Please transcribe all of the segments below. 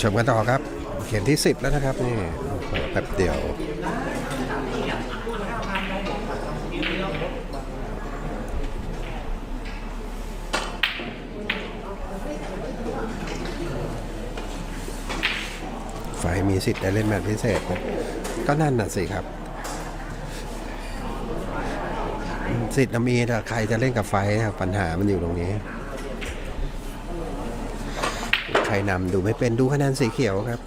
ชมกันต่อครับ เข็มที่ 10 แล้วนะครับนี่แป๊บเดียวไฟมีสิทธิ์ได้เล่นแมตช์พิเศษนะก็นั่นน่ะสิครับ สิทธิ์มีแต่ใครจะเล่นกับไฟนะปัญหามันอยู่ตรงนี้ ใครนำดูไม่เป็นดูคะแนนสีเขียวครับ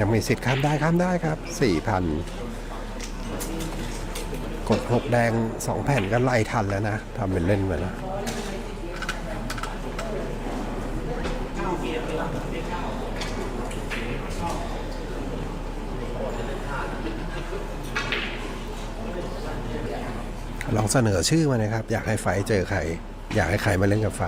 ยังมีสิทธิ์ข้ามได้ข้ามได้ครับ4,000กด6แดง2แผ่นก็ไล่ทันแล้วนะทำเป็นเล่นไปแล้ว ลองเสนอชื่อมานะครับ อยากให้ไฟเจอใคร อยากให้ใครมาเล่นกับไฟ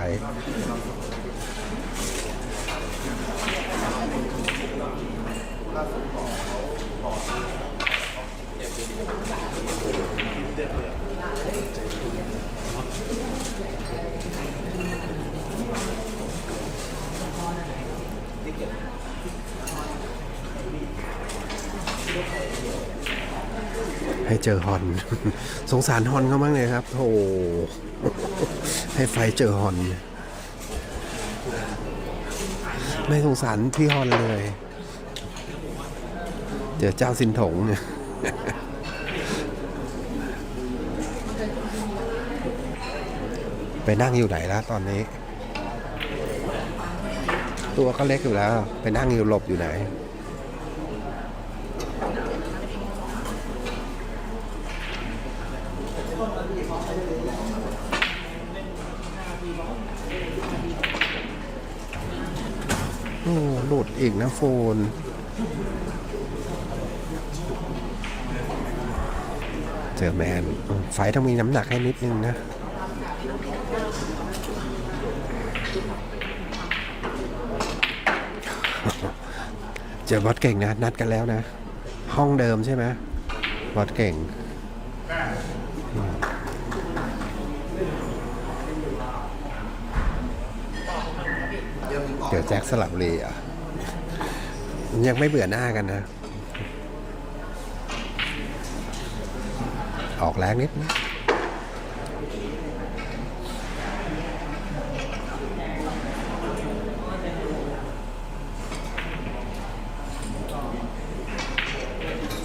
เจอฮอน สงสารฮอนเขาบ้างเลยครับโอ้ให้ไฟเจอฮอน ไม่สงสารพี่ฮอนเลย เจอเจ้าสินถงเนี่ยไปนั่งอยู่ไหนแล้วตอนนี้ ตัวก็เล็กอยู่แล้ว ไปนั่งอยู่หลบอยู่ไหน โอ้หลุดอีกนะโฟน เจอแมน ไฟต้องมีน้ำหนักให้นิดนึงนะ เจอบอสเก่งนะ นัดกันแล้วนะ ห้องเดิมใช่ไหมบอสเก่ง เดี๋ยวแจ็คสลับบุรีอะยังไม่เบื่อหน้ากันนะ ออกแรงนิดนะ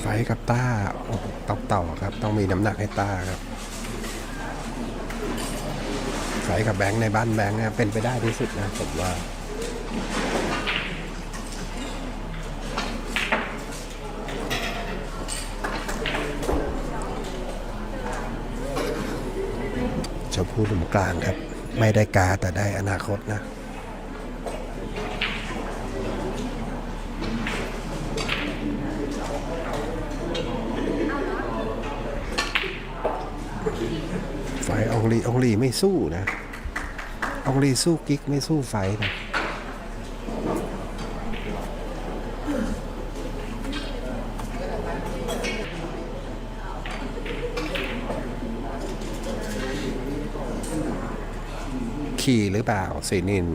ไฟกับต้าโอ้โหต้องต่อครับ ต้องมีน้ำหนักให้ต้าครับ ไฟกับแบงค์ในบ้านแบงค์เป็นไปได้ที่สุดนะผมว่า ชมพู่หนุ่มกลางครับ ไม่ได้กาแต่ได้อนาคตนะไฟอองลีองลีไม่สู้นะอองลีสู้กิ๊กไม่สู้ไฟนะ ขี่หรือเปล่าสีนิน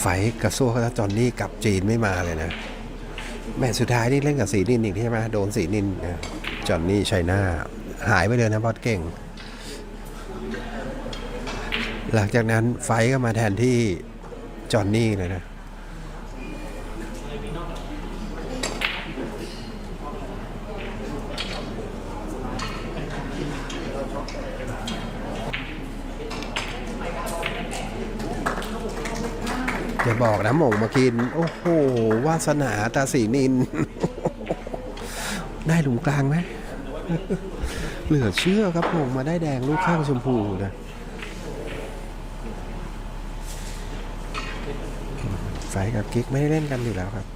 ไฟกระซวกแล้วจอนนี่กับจีนไม่มาเลยนะ แมตช์สุดท้ายนี่เล่นกับสีนินอีกใช่ไหมโดนสีนินนะจอนนี่ชัยนาหายไปเลยนะบอสเก่ง หลังจากนั้นไฟก็มาแทนที่จอนนี่เลยนะ อย่าบอกนะหม่งมากิน โอ้โห วาสนาตาสีนิน ได้หลุมกลางไหม เหลือเชื่อครับหม่งมาได้แดงลูกข้างชมพูนะใส่กับกิ๊กไม่ได้เล่นกันอยู่แล้วครับ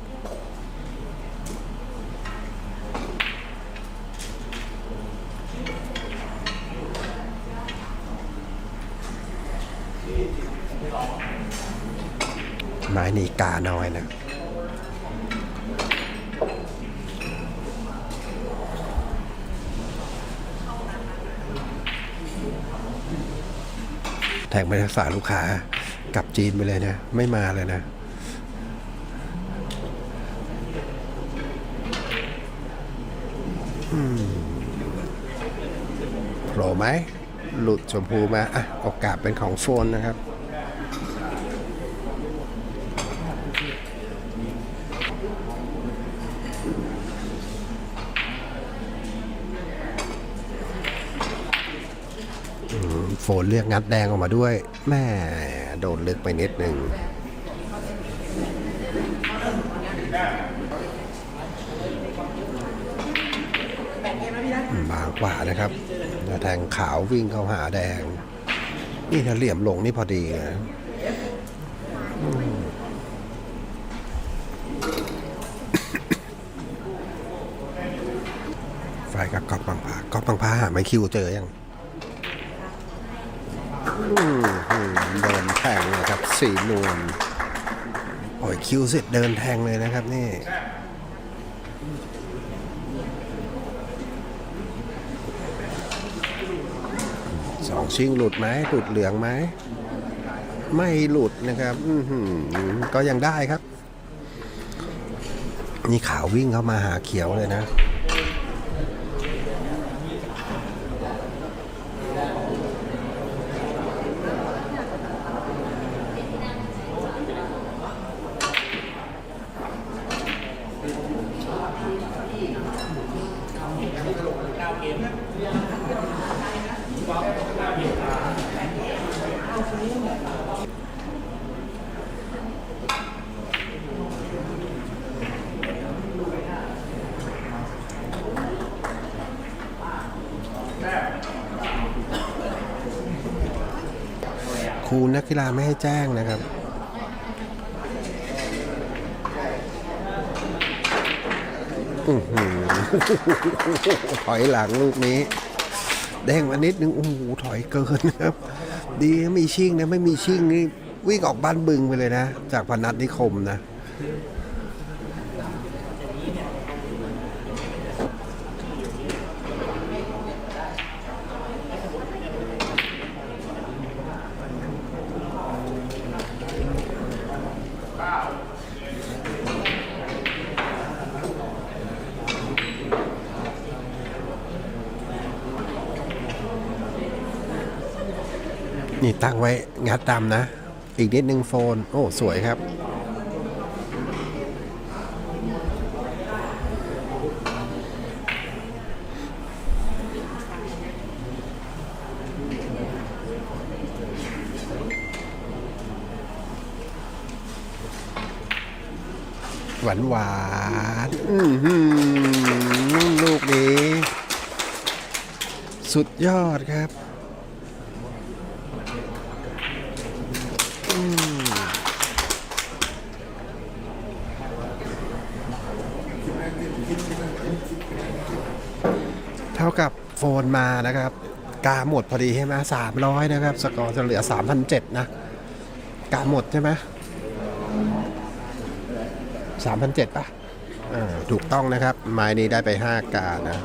ไม้นีกาน้อยนะแทงไปรักษาลูกค้ากลับจีนไปเลยนะ ไม่มาเลยนะโผล่ไหม หลุดชมพูมาอะโอกาสเป็นของโฟนนะครับ อืม โฟนเรียกงัดแดงออกมาด้วยแม่โดนลึกไปนิดหนึ่งบางกว่านะครับแทงขาววิ่งเข้าหาแดง นี่ถ้าเหลี่ยมลงนี่พอดีนะไฟกับก๊อปบางพาก๊อปบางพาหาไม่คิวเจอยัง เดินแทงนะครับสีนวลโอ้ยคิวเสร็จเดินแทงเลยนะครับนี่สองชิงหลุดไหมหลุดเหลืองไหมไม่หลุดนะครับก็ยังได้ครับ นี่ขาววิ่งเข้ามาหาเขียวเลยนะ ครูนักกีฬาไม่ให้แจ้งนะครับอือหือถอยหลังลูกนี้ แดงมานิดนึงโอ้โหถอยเกินครับ ดีไมีชิ่งนะไม่มีชิ่งนี่วิ่งออกบ้านบึงไปเลยนะ จากพนัสนิคมนะ นี่ตั้งไว้งัดตามนะ อีกนิดนึงโฟน โอ้ สวยครับ หวานหวานลูกนี้ สุดยอดครับ ท่ากับโฟนมานะครับ กาหมดพอดีใช่ไหมสามร้อยนะครับ สกอร์จะเหลือสามพันเจ็ดนะ กาหมดใช่ไหมสามพันเจ็ดป่ะถูกต้องนะครับ ไม้นี้ได้ไปห้ากานะ